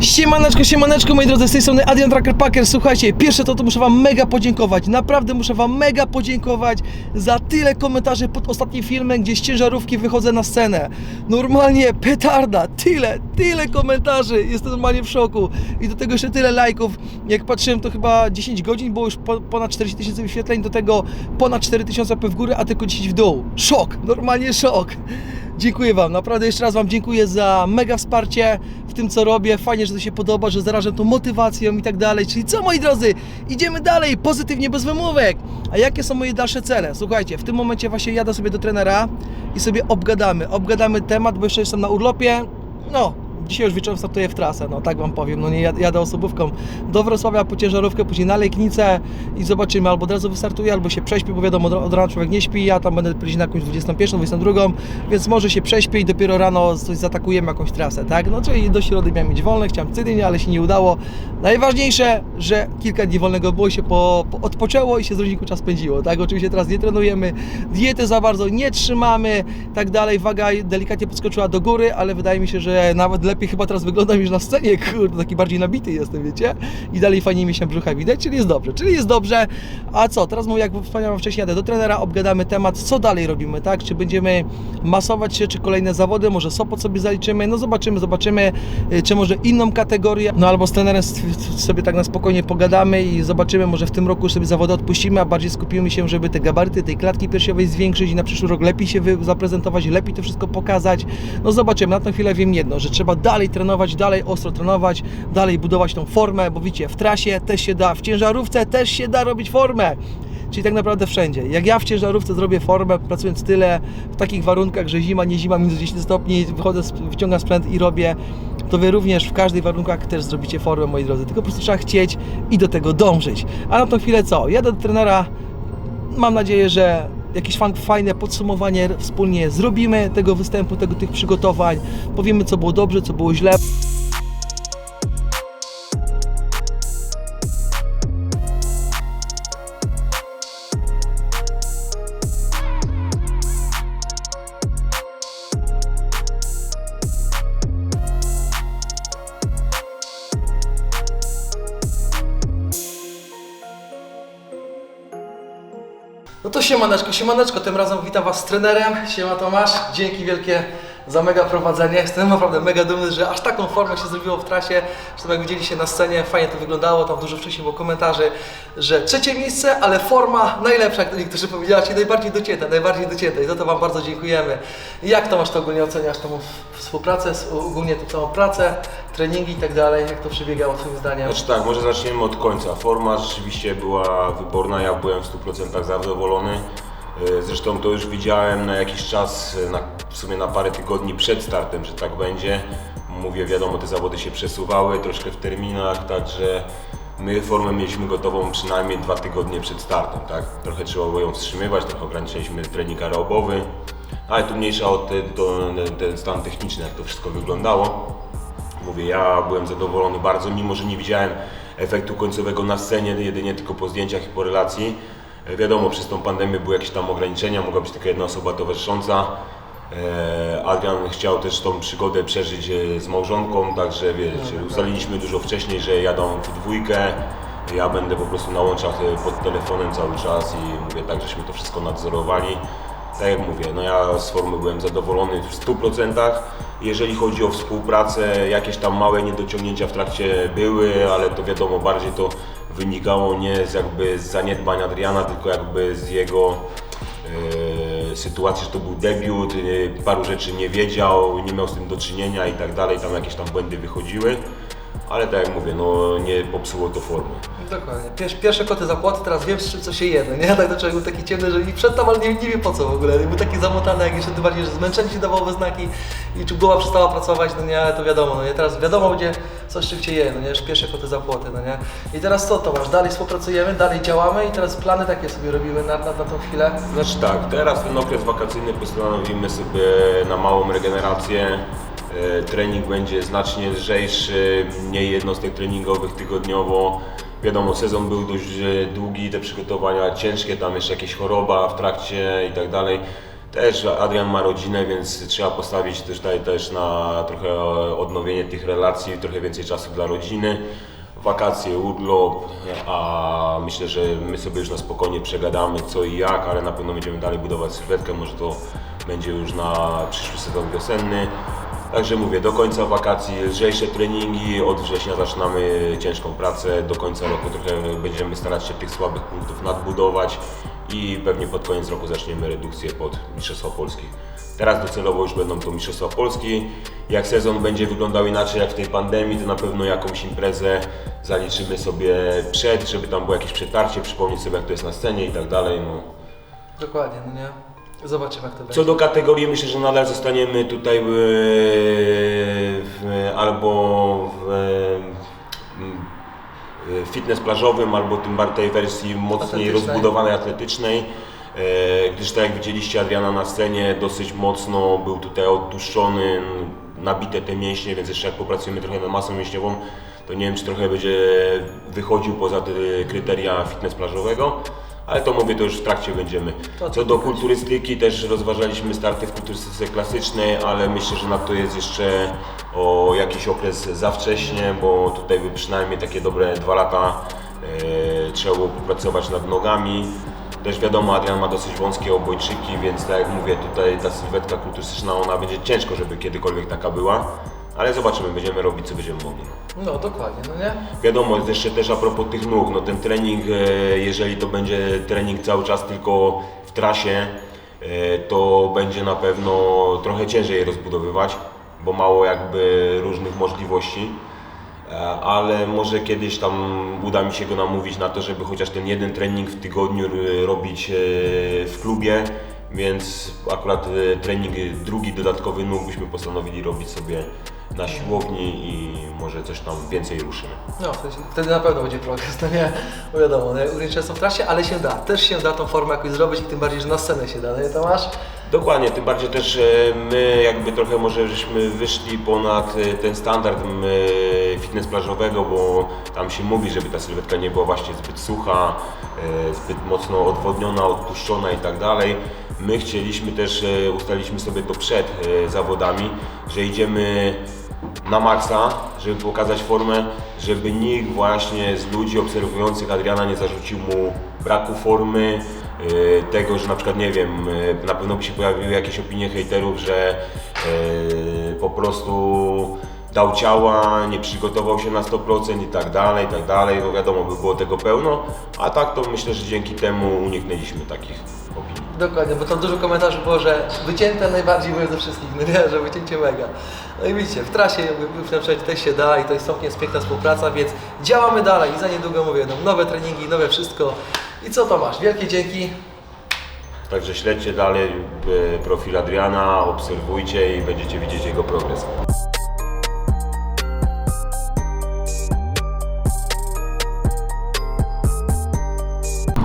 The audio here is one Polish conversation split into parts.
Siemaneczko, siemaneczko moi drodzy, z tej strony Adrian Tracker Packer. Słuchajcie, pierwsze to, to muszę wam mega podziękować. Naprawdę muszę wam mega podziękować za tyle komentarzy pod ostatnim filmem, gdzie z ciężarówki wychodzę na scenę. Normalnie petarda, tyle, tyle komentarzy. Jestem normalnie w szoku. I do tego jeszcze tyle lajków. Jak patrzyłem, to chyba 10 godzin, było już po, ponad 40 tysięcy wyświetleń, do tego ponad 4 tysiące w górę, a tylko 10 w dół. Szok, normalnie szok. Dziękuję Wam, naprawdę jeszcze raz Wam dziękuję za mega wsparcie w tym co robię. Fajnie, że to się podoba, że zarażam tą motywacją i tak dalej. Czyli co moi drodzy, idziemy dalej, pozytywnie, bez wymówek. A jakie są moje dalsze cele? Słuchajcie, w tym momencie właśnie jadę sobie do trenera i sobie obgadamy. Obgadamy temat, bo jeszcze jestem na urlopie. No, dzisiaj już wieczorem startuję w trasę, no tak Wam powiem. No nie jad- jadę osobówką do Wrocławia po ciężarówkę, później na Legnicę i zobaczymy, albo od razu wystartuję, albo się prześpię, bo wiadomo, od- rana człowiek nie śpi, ja tam będę później na jakąś 21, 22, więc może się prześpię i dopiero rano coś zaatakujemy, jakąś trasę, tak? No czyli do środy miałem mieć wolne, chciałem tydzień, ale się nie udało. Najważniejsze, że kilka dni wolnego było się po, po, odpoczęło i się z rodzinku czas spędziło, tak? Oczywiście teraz nie trenujemy, diety za bardzo nie trzymamy, tak dalej, waga delikatnie podskoczyła do góry, ale wydaje mi się, że nawet lepiej chyba teraz wyglądam niż na scenie, kurde, taki bardziej nabity jestem, wiecie? I dalej fajnie mi się brzucha widać, czyli jest dobrze, czyli jest dobrze. A co, teraz mówię, jak wspomniałem wcześniej, jadę do trenera, obgadamy temat, co dalej robimy, tak? Czy będziemy masować się, czy kolejne zawody, może Sopot sobie zaliczymy, no zobaczymy, zobaczymy, y, czy może inną kategorię, no albo z trenerem sobie tak na spokojnie pogadamy i zobaczymy, może w tym roku sobie zawody odpuścimy, a bardziej skupimy się, żeby te gabaryty tej klatki piersiowej zwiększyć i na przyszły rok lepiej się zaprezentować, lepiej to wszystko pokazać. No zobaczymy, na tę chwilę wiem jedno, że trzeba dalej trenować, dalej ostro trenować, dalej budować tą formę, bo widzicie, w trasie też się da, w ciężarówce też się da robić formę. Czyli tak naprawdę wszędzie. Jak ja w ciężarówce zrobię formę, pracując tyle, w takich warunkach, że zima, nie zima, minus 10 stopni, wychodzę, wyciągam sprzęt i robię, to wy również w każdych warunkach też zrobicie formę, moi drodzy. Tylko po prostu trzeba chcieć i do tego dążyć. A na tą chwilę co? Jadę do trenera, mam nadzieję, że jakieś fajne podsumowanie wspólnie zrobimy tego występu, tego, tych przygotowań. Powiemy, co było dobrze, co było źle. No to siemaneczko, siemaneczko, tym razem witam Was z trenerem. Siema Tomasz, dzięki wielkie za mega prowadzenie. Jestem naprawdę mega dumny, że aż taką formę się zrobiło w trasie. Zresztą jak widzieliście na scenie, fajnie to wyglądało, tam dużo wcześniej było komentarzy, że trzecie miejsce, ale forma najlepsza, jak niektórzy powiedzieli, najbardziej docięta, najbardziej docięta i za to Wam bardzo dziękujemy. Jak Tomasz to ogólnie oceniasz, tą współpracę, ogólnie tą całą pracę, treningi i tak dalej, jak to przebiegało Twoim zdaniem? Znaczy tak, może zaczniemy od końca. Forma rzeczywiście była wyborna, ja byłem w 100% zadowolony. E, Zresztą to już widziałem na jakiś czas, e, na, w sumie na parę tygodni przed startem, że tak będzie. Mówię, wiadomo, te zawody się przesuwały troszkę w terminach, także my formę mieliśmy gotową przynajmniej dwa tygodnie przed startem, tak? Trochę trzeba było ją wstrzymywać, trochę ograniczyliśmy trening aerobowy, ale tu mniejsza o ten, ten stan techniczny, jak to wszystko wyglądało. Mówię, ja byłem zadowolony bardzo, mimo że nie widziałem efektu końcowego na scenie, jedynie tylko po zdjęciach i po relacji. E, Wiadomo, przez tą pandemię były jakieś tam ograniczenia, mogła być tylko jedna osoba towarzysząca. E, Adrian chciał też tą przygodę przeżyć e, z małżonką, także wiecie, ustaliliśmy dużo wcześniej, że jadą w dwójkę. Ja będę po prostu na łączach pod telefonem cały czas i mówię tak, żeśmy to wszystko nadzorowali. Tak jak mówię, no ja z formy byłem zadowolony w 100%. Jeżeli chodzi o współpracę, jakieś tam małe niedociągnięcia w trakcie były, ale to wiadomo, bardziej to wynikało nie z jakby z zaniedbań Adriana, tylko jakby z jego e, sytuacji, że to był debiut, e, paru rzeczy nie wiedział, nie miał z tym do czynienia i tak dalej, tam jakieś tam błędy wychodziły. Ale tak jak mówię, no nie popsuło to formy. Dokładnie. Pier, pierwsze koty zapłaty, teraz wiem z czym co się je, no nie? Tak to człowiek był taki ciemny, że i przedtem, ale nie, nie wie po co w ogóle. Był taki zamotany, jak jeszcze tym bardziej, że zmęczenie się dawało we znaki i czy głowa przestała pracować, no nie, ale to wiadomo, no nie? Teraz wiadomo, gdzie co z czym się je, no nie? Już pierwsze koty zapłaty, no nie? I teraz co, Tomasz? Dalej współpracujemy, dalej działamy i teraz plany takie sobie robimy na, na, na tą chwilę. Znaczy tak, teraz ten okres wakacyjny postanowimy sobie na małą regenerację. E, Trening będzie znacznie lżejszy, mniej jednostek treningowych tygodniowo. Wiadomo, sezon był dość e, długi, te przygotowania ciężkie, tam jeszcze jakieś choroba w trakcie i tak dalej. Też Adrian ma rodzinę, więc trzeba postawić też też na trochę odnowienie tych relacji, trochę więcej czasu dla rodziny. Wakacje, urlop, a myślę, że my sobie już na spokojnie przegadamy co i jak, ale na pewno będziemy dalej budować sylwetkę, może to będzie już na przyszły sezon wiosenny. Także mówię, do końca wakacji lżejsze treningi, od września zaczynamy ciężką pracę, do końca roku trochę będziemy starać się tych słabych punktów nadbudować i pewnie pod koniec roku zaczniemy redukcję pod Mistrzostwa Polski. Teraz docelowo już będą to Mistrzostwa Polski. Jak sezon będzie wyglądał inaczej jak w tej pandemii, to na pewno jakąś imprezę zaliczymy sobie przed, żeby tam było jakieś przetarcie, przypomnieć sobie jak to jest na scenie i tak dalej. No. Dokładnie, no nie? Zobaczymy jak to będzie. Co do kategorii, myślę, że nadal zostaniemy tutaj w, w, albo w, w fitness plażowym, albo tym bardziej wersji mocniej Atletycznej. rozbudowanej, atletycznej. E, Gdyż tak jak widzieliście Adriana na scenie, dosyć mocno był tutaj odtłuszczony, nabite te mięśnie, więc jeszcze jak popracujemy trochę nad masą mięśniową, to nie wiem, czy trochę będzie wychodził poza te kryteria fitness plażowego. Ale to mówię, to już w trakcie będziemy. Co do kulturystyki, też rozważaliśmy starty w kulturystyce klasycznej, ale myślę, że na to jest jeszcze o jakiś okres za wcześnie, bo tutaj by przynajmniej takie dobre dwa lata e, trzeba było popracować nad nogami. Też wiadomo, Adrian ma dosyć wąskie obojczyki, więc tak jak mówię, tutaj ta sylwetka kulturystyczna, ona będzie ciężko, żeby kiedykolwiek taka była. Ale zobaczymy, będziemy robić co będziemy mogli. No dokładnie, no nie? Wiadomo, jeszcze też a propos tych nóg, no ten trening, e, jeżeli to będzie trening cały czas tylko w trasie, e, to będzie na pewno trochę ciężej je rozbudowywać, bo mało jakby różnych możliwości. E, Ale może kiedyś tam uda mi się go namówić na to, żeby chociaż ten jeden trening w tygodniu e, robić e, w klubie, więc akurat e, trening drugi dodatkowy nóg byśmy postanowili robić sobie na siłowni i może coś tam więcej ruszymy. No, wtedy, na pewno będzie progres, no nie? Bo wiadomo, no, ograniczenia są w trasie, ale się da. Też się da tą formę jakoś zrobić i tym bardziej, że na scenę się da, no nie Tomasz? Dokładnie, tym bardziej też e, my jakby trochę może żeśmy wyszli ponad e, ten standard e, fitness plażowego, bo tam się mówi, żeby ta sylwetka nie była właśnie zbyt sucha, zbyt mocno odwodniona, odpuszczona i tak dalej. My chcieliśmy też, ustaliliśmy sobie to przed zawodami, że idziemy na maksa, żeby pokazać formę, żeby nikt właśnie z ludzi obserwujących Adriana nie zarzucił mu braku formy, yy, tego, że na przykład nie wiem, yy, na pewno by się pojawiły jakieś opinie hejterów, że yy, po prostu dał ciała, nie przygotował się na 100% i tak dalej, i tak dalej, bo wiadomo, by było tego pełno, a tak to myślę, że dzięki temu uniknęliśmy takich. Dokładnie, bo tam dużo komentarzy było, że wycięte najbardziej były ze wszystkich, no nie, że wycięcie mega. No i widzicie, w trasie na przykład też się da i to jest całkiem jest piękna współpraca, więc działamy dalej i za niedługo mówię, no, nowe treningi, nowe wszystko. I co Tomasz, wielkie dzięki. Także śledźcie dalej e, profil Adriana, obserwujcie i będziecie widzieć jego progres.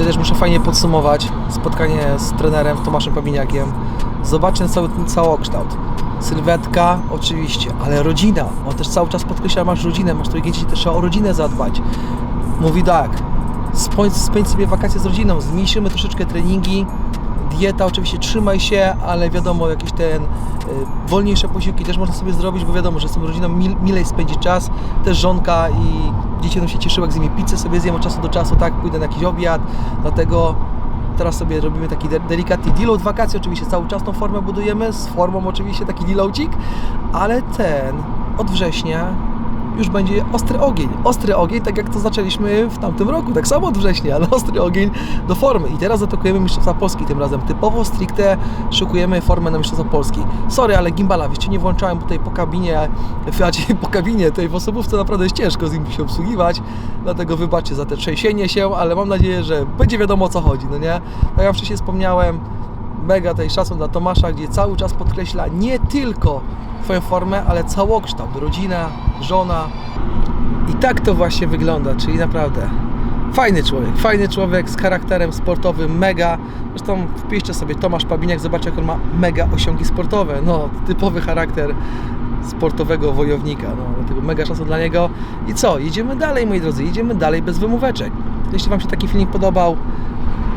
To też muszę fajnie podsumować spotkanie z trenerem Tomaszem Pawiniakiem. Zobaczcie cały ten całokształt. Sylwetka oczywiście, ale rodzina. On też cały czas podkreśla, masz rodzinę, masz trójkę dzieci, też trzeba o rodzinę zadbać. Mówi tak, spędź, spędź sobie wakacje z rodziną, zmniejszymy troszeczkę treningi, dieta oczywiście trzymaj się, ale wiadomo, jakieś ten y, wolniejsze posiłki też można sobie zrobić, bo wiadomo, że z tą rodziną mil, milej spędzić czas, też żonka i dzieci będą się cieszyły, jak z nimi pizzę sobie zjem od czasu do czasu, tak, pójdę na jakiś obiad, dlatego teraz sobie robimy taki de- delikatny deload wakacji, oczywiście cały czas tą formę budujemy, z formą oczywiście taki deloadzik, ale ten od września już będzie ostry ogień. Ostry ogień, tak jak to zaczęliśmy w tamtym roku, tak samo od września, ale ostry ogień do formy. I teraz atakujemy Mistrzostwa Polski tym razem. Typowo stricte szykujemy formę na Mistrzostwa Polski. Sorry, ale gimbala, wiecie, nie włączałem tutaj po kabinie, znaczy po kabinie, tej w osobówce naprawdę jest ciężko z nim się obsługiwać, dlatego wybaczcie za te trzęsienie się, ale mam nadzieję, że będzie wiadomo o co chodzi, no nie? Tak jak wcześniej wspomniałem, mega tej szacun dla Tomasza, gdzie cały czas podkreśla nie tylko Twoją formę, ale całokształt, rodzina, żona. I tak to właśnie wygląda, czyli naprawdę fajny człowiek, fajny człowiek z charakterem sportowym, mega. Zresztą wpiszcie sobie Tomasz Pabiniak, zobaczcie jak on ma mega osiągi sportowe. No, typowy charakter sportowego wojownika, no, dlatego mega szacun dla niego. I co, jedziemy dalej moi drodzy, jedziemy dalej bez wymóweczek. Jeśli Wam się taki filmik podobał,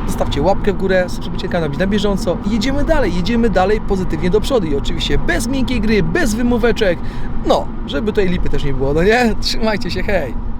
zostawcie łapkę w górę, subskrybujcie kanał być na bieżąco i jedziemy dalej, jedziemy dalej pozytywnie do przodu i oczywiście bez miękkiej gry, bez wymóweczek, no, żeby tutaj lipy też nie było, no nie? Trzymajcie się, hej!